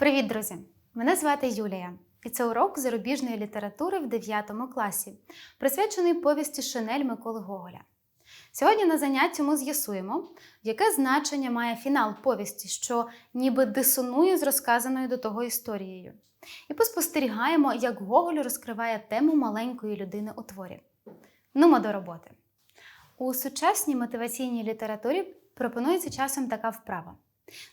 Привіт, друзі! Мене звати Юлія, і це урок зарубіжної літератури в 9 класі, присвячений повісті Шинель Миколи Гоголя. Сьогодні на занятті ми з'ясуємо, яке значення має фінал повісті, що ніби дисонує з розказаною до того історією. І поспостерігаємо, як Гоголь розкриває тему маленької людини у творі. Нумо до роботи. У сучасній мотиваційній літературі пропонується часом така вправа: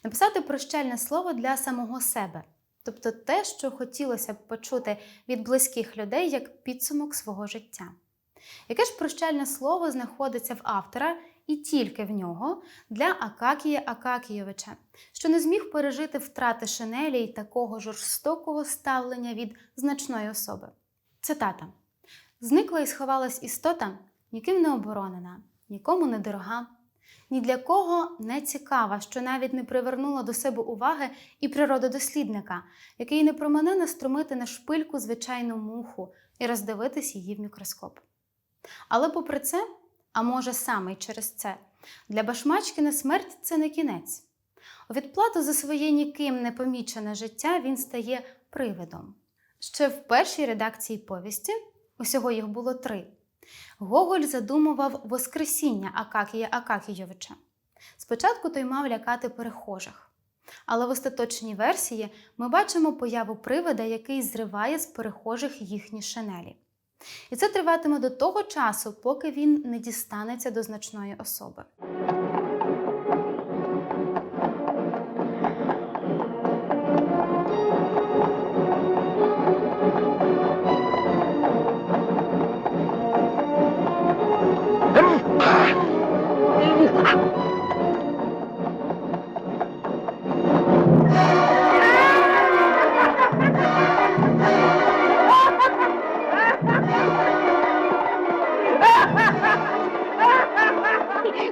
написати прощальне слово для самого себе, тобто те, що хотілося б почути від близьких людей як підсумок свого життя. Яке ж прощальне слово знаходиться в автора і тільки в нього для Акакія Акакійовича, що не зміг пережити втрати шинелі й такого жорстокого ставлення від значної особи? Цитата: Зникла і сховалась істота, ніким не оборонена, нікому не дорога, ні для кого не цікава, що навіть не привернула до себе уваги і природодослідника, який не промине наструмити на шпильку звичайну муху і роздивитись її в мікроскоп. Але попри це, а може саме й через це, для Башмачкіна смерть це не кінець. У відплату за своє ніким не помічене життя він стає привидом. Ще в першій редакції повісті, усього їх було три, Гоголь задумував Воскресіння Акакія Акакійовича. Спочатку той мав лякати перехожих. Але в остаточній версії ми бачимо появу привида, який зриває з перехожих їхні шинелі. І це триватиме до того часу, поки він не дістанеться до значної особи.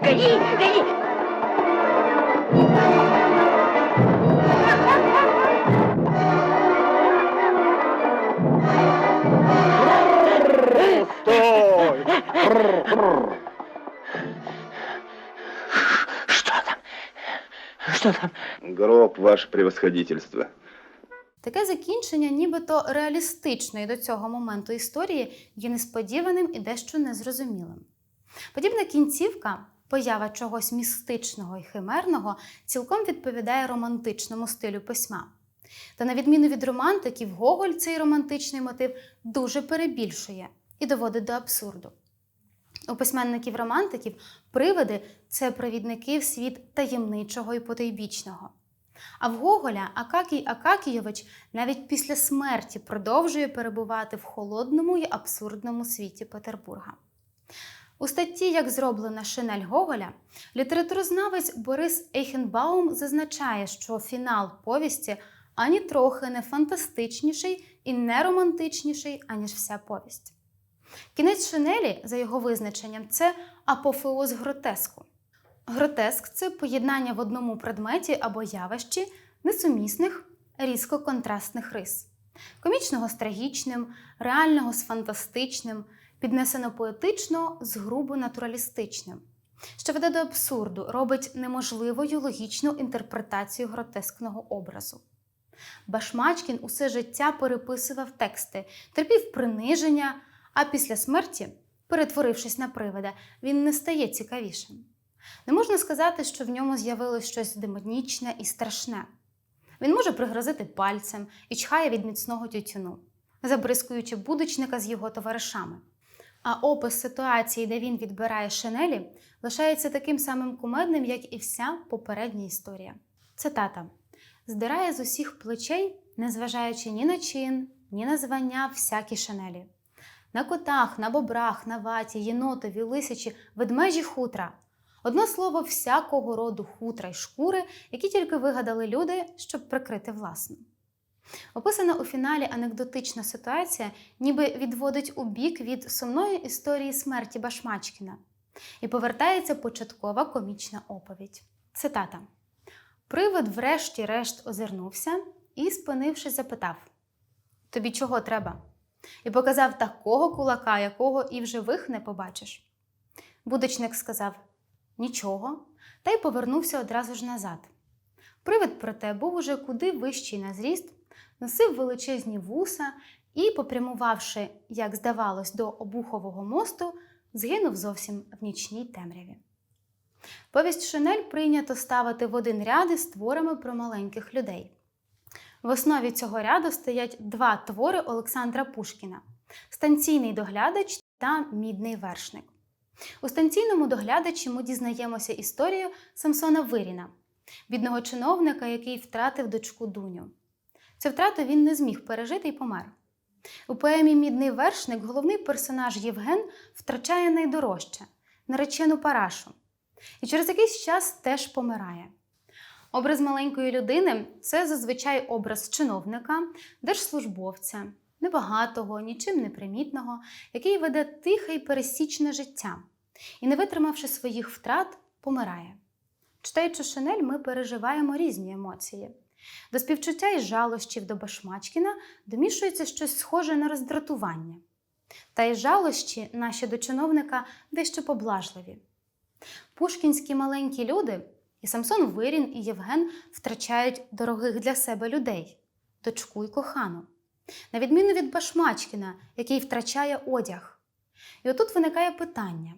Гони! Стой! Что там? Что там? Гроб, ваше превосходительство. Таке закінчення, нібито реалістичної до цього моменту історії, є несподіваним і дещо незрозумілим. Подібна кінцівка, поява чогось містичного і химерного, цілком відповідає романтичному стилю письма. Та на відміну від романтиків, Гоголь цей романтичний мотив дуже перебільшує і доводить до абсурду. У письменників-романтиків привиди це провідники в світ таємничого і потойбічного. А в Гоголя Акакій Акакійович навіть після смерті продовжує перебувати в холодному і абсурдному світі Петербурга. У статті Як зроблена шинель Гоголя літературознавець Борис Ейхенбаум зазначає, що фінал повісті ані трохи не фантастичніший і не романтичніший, аніж вся повість. Кінець шинелі, за його визначенням, це апофеоз гротеску. Гротеск це поєднання в одному предметі або явищі несумісних, різко контрастних рис, комічного з трагічним, реального з фантастичним, піднесено поетично з грубо натуралістичним, що веде до абсурду, робить неможливою логічну інтерпретацію гротескного образу. Башмачкін усе життя переписував тексти, терпів приниження, а після смерті, перетворившись на привида, він не стає цікавішим. Не можна сказати, що в ньому з'явилось щось демонічне і страшне. Він може пригрозити пальцем і чхає від міцного тютюну, забризкуючи будочника з його товаришами. А опис ситуації, де він відбирає шинелі, лишається таким самим кумедним, як і вся попередня історія. Цитата: здирає з усіх плечей, незважаючи ні на чин, ні на звання всякі шинелі. На котах, на бобрах, на ваті, єнотові, лисячі, ведмежі хутра. Одно слово, всякого роду хутра й шкури, які тільки вигадали люди, щоб прикрити власну. Описана у фіналі анекдотична ситуація ніби відводить у бік від сумної історії смерті Башмачкіна і повертається початкова комічна оповідь. Цитата: Привид, врешті-решт, озирнувся і, спинившись, запитав: Тобі чого треба? І показав такого кулака, якого і в живих не побачиш. Будочник сказав нічого, та й повернувся одразу ж назад. Привид, проте, був уже куди вищий на зріст, носив величезні вуса і, попрямувавши, як здавалось, до обухового мосту, згинув зовсім в нічній темряві. Повість Шинель прийнято ставити в один ряд із творами про маленьких людей. В основі цього ряду стоять два твори Олександра Пушкіна станційний доглядач та мідний вершник. У станційному доглядачі ми дізнаємося історію Самсона Виріна, бідного чиновника, який втратив дочку Дуню. Цю втрату він не зміг пережити і помер. У поемі Мідний вершник головний персонаж Євген втрачає найдорожче наречену парашу, і через якийсь час теж помирає. Образ маленької людини це зазвичай образ чиновника, держслужбовця, небагатого, нічим не примітного, який веде тихе й пересічне життя і, не витримавши своїх втрат, помирає. Читаючи Шинель, ми переживаємо різні емоції. До співчуття і жалощів до Башмачкіна домішується щось схоже на роздратування. Та й жалощі наші до чиновника дещо поблажливі. Пушкінські маленькі люди, і Самсон Вирін, і Євген втрачають дорогих для себе людей дочку й кохану, на відміну від Башмачкіна, який втрачає одяг. І отут виникає питання: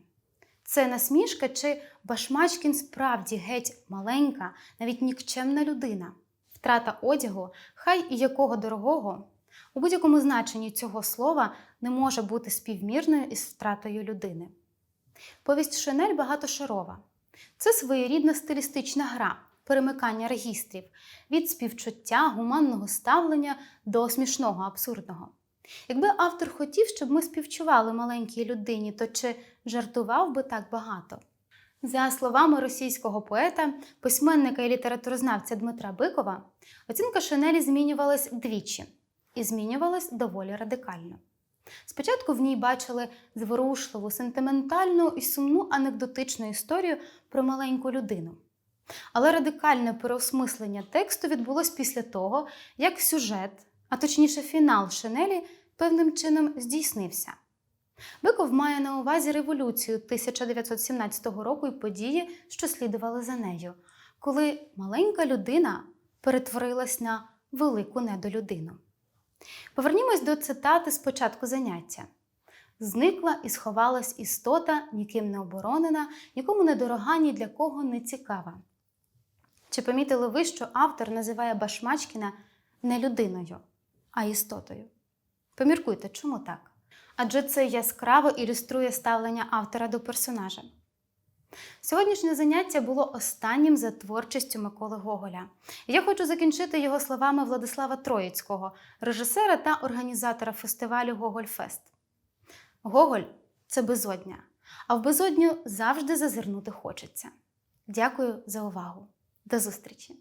це насмішка, чи Башмачкін справді геть маленька, навіть нікчемна людина? Втрата одягу, хай і якого дорогого, у будь-якому значенні цього слова не може бути співмірною із втратою людини. Повість Шинель багатошарова. Це своєрідна стилістична гра, перемикання регістрів від співчуття, гуманного ставлення до смішного, абсурдного. Якби автор хотів, щоб ми співчували маленькій людині, то чи жартував би так багато? За словами російського поета, письменника і літературознавця Дмитра Бикова, оцінка Шинелі змінювалась двічі і змінювалась доволі радикально. Спочатку в ній бачили зворушливу, сентиментальну і сумну анекдотичну історію про маленьку людину. Але радикальне переосмислення тексту відбулось після того, як сюжет, а точніше фінал Шинелі, певним чином здійснився. Биков має на увазі революцію 1917 року і події, що слідували за нею, коли маленька людина перетворилась на велику недолюдину. Повернімось до цитати з початку заняття. Зникла і сховалась істота, ніким не оборонена, нікому не дорога, ні для кого не цікава. Чи помітили ви, що автор називає Башмачкіна не людиною, а істотою? Поміркуйте, чому так? Адже це яскраво ілюструє ставлення автора до персонажа. Сьогоднішнє заняття було останнім за творчістю Миколи Гоголя. Я хочу закінчити його словами Владислава Троїцького, режисера та організатора фестивалю Гогольфест. Гоголь це безодня, а в безодню завжди зазирнути хочеться. Дякую за увагу. До зустрічі!